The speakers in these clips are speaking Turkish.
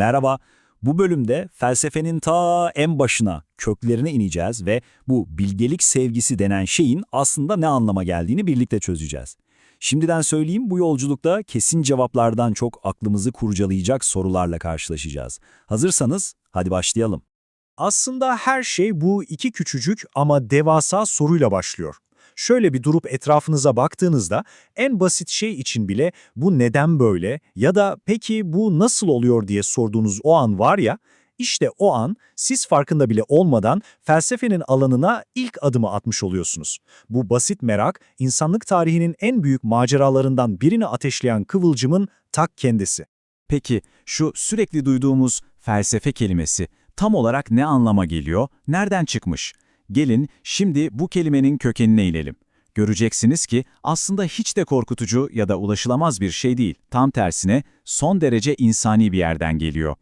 Merhaba, bu bölümde felsefenin ta en başına, köklerine ineceğiz ve bu bilgelik sevgisi denen şeyin aslında ne anlama geldiğini birlikte çözeceğiz. Şimdiden söyleyeyim bu yolculukta kesin cevaplardan çok aklımızı kurcalayacak sorularla karşılaşacağız. Hazırsanız hadi başlayalım. Aslında her şey bu iki küçücük ama devasa soruyla başlıyor. Şöyle bir durup etrafınıza baktığınızda en basit şey için bile bu neden böyle ya da peki bu nasıl oluyor diye sorduğunuz o an var ya, işte o an siz farkında bile olmadan felsefenin alanına ilk adımı atmış oluyorsunuz. Bu basit merak, insanlık tarihinin en büyük maceralarından birini ateşleyen kıvılcımın tak kendisi. Peki şu sürekli duyduğumuz felsefe kelimesi tam olarak ne anlama geliyor, nereden çıkmış? Gelin şimdi bu kelimenin kökenine inelim. Göreceksiniz ki aslında hiç de korkutucu ya da ulaşılamaz bir şey değil. Tam tersine son derece insani bir yerden geliyor.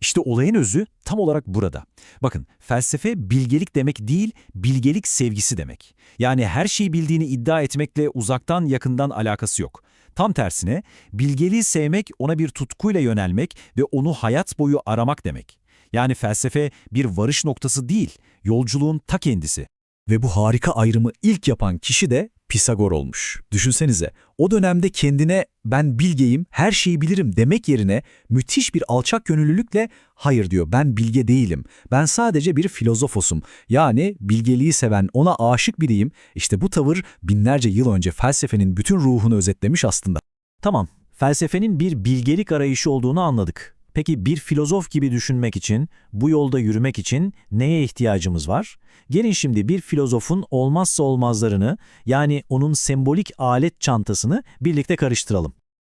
İşte olayın özü tam olarak burada. Bakın felsefe bilgelik demek değil, bilgelik sevgisi demek. Yani her şeyi bildiğini iddia etmekle uzaktan yakından alakası yok. Tam tersine bilgeliği sevmek ona bir tutkuyla yönelmek ve onu hayat boyu aramak demek. Yani felsefe bir varış noktası değil, yolculuğun ta kendisi. Ve bu harika ayrımı ilk yapan kişi de Pisagor olmuş. Düşünsenize, o dönemde kendine ben bilgeyim, her şeyi bilirim demek yerine müthiş bir alçak gönüllülükle hayır diyor ben bilge değilim, ben sadece bir filozofosum. Yani bilgeliği seven, ona aşık biriyim. İşte bu tavır binlerce yıl önce felsefenin bütün ruhunu özetlemiş aslında. Tamam, felsefenin bir bilgelik arayışı olduğunu anladık. Peki bir filozof gibi düşünmek için, bu yolda yürümek için neye ihtiyacımız var? Gelin şimdi bir filozofun olmazsa olmazlarını, yani onun sembolik alet çantasını birlikte karıştıralım.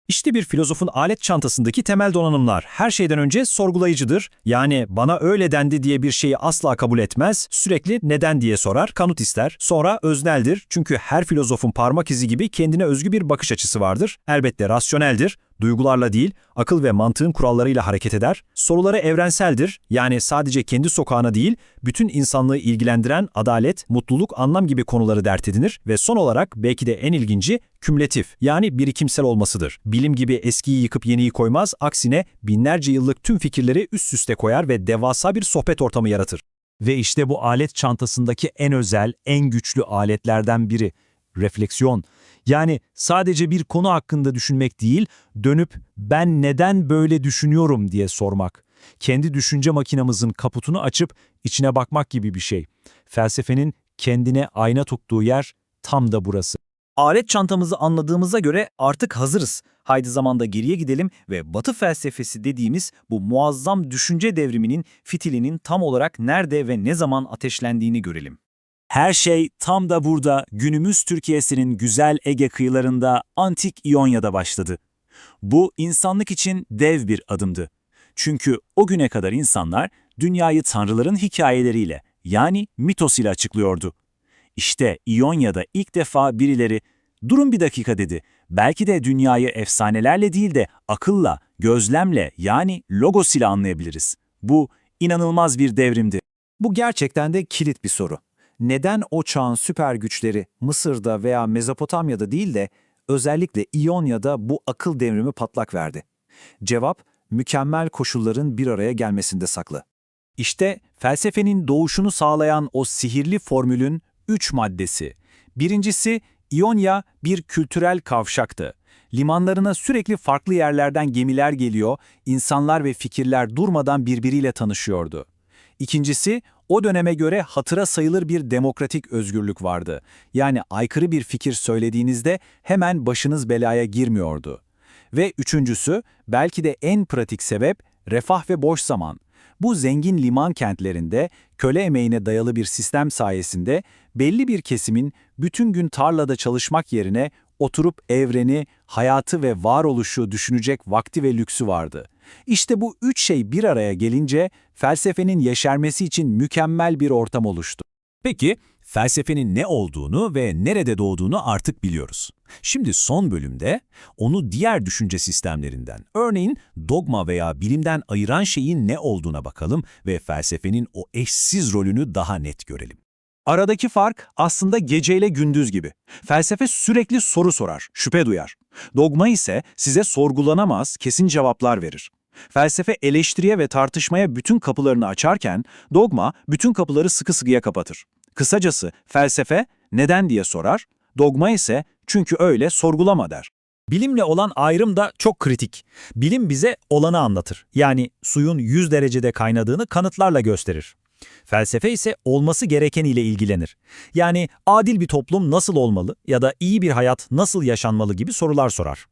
İşte bir filozofun alet çantasındaki temel donanımlar. Her şeyden önce sorgulayıcıdır. Yani bana öyle dendi diye bir şeyi asla kabul etmez, sürekli neden diye sorar, kanıt ister. Sonra özneldir. Çünkü her filozofun parmak izi gibi kendine özgü bir bakış açısı vardır. Elbette rasyoneldir. Duygularla değil, akıl ve mantığın kurallarıyla hareket eder. Soruları evrenseldir. Yani sadece kendi sokağına değil, bütün insanlığı ilgilendiren adalet, mutluluk, anlam gibi konuları dert edinir. Ve son olarak belki de en ilginci kümülatif yani birikimsel olmasıdır. Bilim gibi eskiyi yıkıp yeniyi koymaz, aksine binlerce yıllık tüm fikirleri üst üste koyar ve devasa bir sohbet ortamı yaratır. Ve işte bu alet çantasındaki en özel, en güçlü aletlerden biri, refleksiyon. Yani sadece bir konu hakkında düşünmek değil, dönüp ben neden böyle düşünüyorum diye sormak. Kendi düşünce makinamızın kaputunu açıp içine bakmak gibi bir şey. Felsefenin kendine ayna tuttuğu yer tam da burası. Alet çantamızı anladığımıza göre artık hazırız. Haydi zamanda geriye gidelim ve Batı felsefesi dediğimiz bu muazzam düşünce devriminin fitilinin tam olarak nerede ve ne zaman ateşlendiğini görelim. Her şey tam da burada günümüz Türkiye'sinin güzel Ege kıyılarında antik İonya'da başladı. Bu insanlık için dev bir adımdı. Çünkü o güne kadar insanlar dünyayı tanrıların hikayeleriyle yani mitos ile açıklıyordu. İşte İonya'da ilk defa birileri durun bir dakika dedi. Belki de dünyayı efsanelerle değil de akılla, gözlemle yani logos ile anlayabiliriz. Bu inanılmaz bir devrimdi. Bu gerçekten de kilit bir soru. Neden o çağın süper güçleri Mısır'da veya Mezopotamya'da değil de özellikle İonya'da bu akıl devrimi patlak verdi? Cevap, mükemmel koşulların bir araya gelmesinde saklı. İşte felsefenin doğuşunu sağlayan o sihirli formülün üç maddesi. Birincisi, İonya bir kültürel kavşaktı. Limanlarına sürekli farklı yerlerden gemiler geliyor, insanlar ve fikirler durmadan birbiriyle tanışıyordu. İkincisi, o döneme göre hatıra sayılır bir demokratik özgürlük vardı. Yani aykırı bir fikir söylediğinizde hemen başınız belaya girmiyordu. Ve üçüncüsü, belki de en pratik sebep, refah ve boş zaman. Bu zengin liman kentlerinde köle emeğine dayalı bir sistem sayesinde belli bir kesimin bütün gün tarlada çalışmak yerine oturup evreni, hayatı ve varoluşu düşünecek vakti ve lüksü vardı. İşte bu üç şey bir araya gelince felsefenin yeşermesi için mükemmel bir ortam oluştu. Peki, felsefenin ne olduğunu ve nerede doğduğunu artık biliyoruz. Şimdi son bölümde onu diğer düşünce sistemlerinden, örneğin dogma veya bilimden ayıran şeyin ne olduğuna bakalım ve felsefenin o eşsiz rolünü daha net görelim. Aradaki fark aslında geceyle gündüz gibi. Felsefe sürekli soru sorar, şüphe duyar. Dogma ise size sorgulanamaz, kesin cevaplar verir. Felsefe eleştiriye ve tartışmaya bütün kapılarını açarken, dogma bütün kapıları sıkı sıkıya kapatır. Kısacası felsefe neden diye sorar, dogma ise çünkü öyle sorgulama der. Bilimle olan ayrım da çok kritik. Bilim bize olanı anlatır. Yani suyun 100 derecede kaynadığını kanıtlarla gösterir. Felsefe ise olması gerekeniyle ilgilenir. Yani adil bir toplum nasıl olmalı ya da iyi bir hayat nasıl yaşanmalı gibi sorular sorar.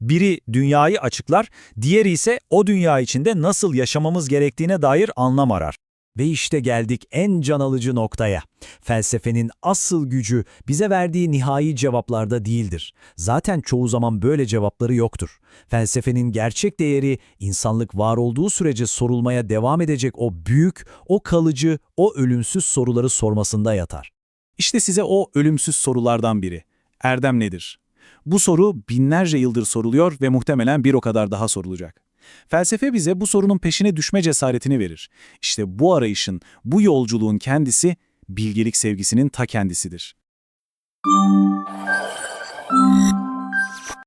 Biri dünyayı açıklar, diğeri ise o dünya içinde nasıl yaşamamız gerektiğine dair anlam arar. Ve işte geldik en can alıcı noktaya. Felsefenin asıl gücü bize verdiği nihai cevaplarda değildir. Zaten çoğu zaman böyle cevapları yoktur. Felsefenin gerçek değeri insanlık var olduğu sürece sorulmaya devam edecek o büyük, o kalıcı, o ölümsüz soruları sormasında yatar. İşte size o ölümsüz sorulardan biri. Erdem nedir? Bu soru binlerce yıldır soruluyor ve muhtemelen bir o kadar daha sorulacak. Felsefe bize bu sorunun peşine düşme cesaretini verir. İşte bu arayışın, bu yolculuğun kendisi bilgelik sevgisinin ta kendisidir.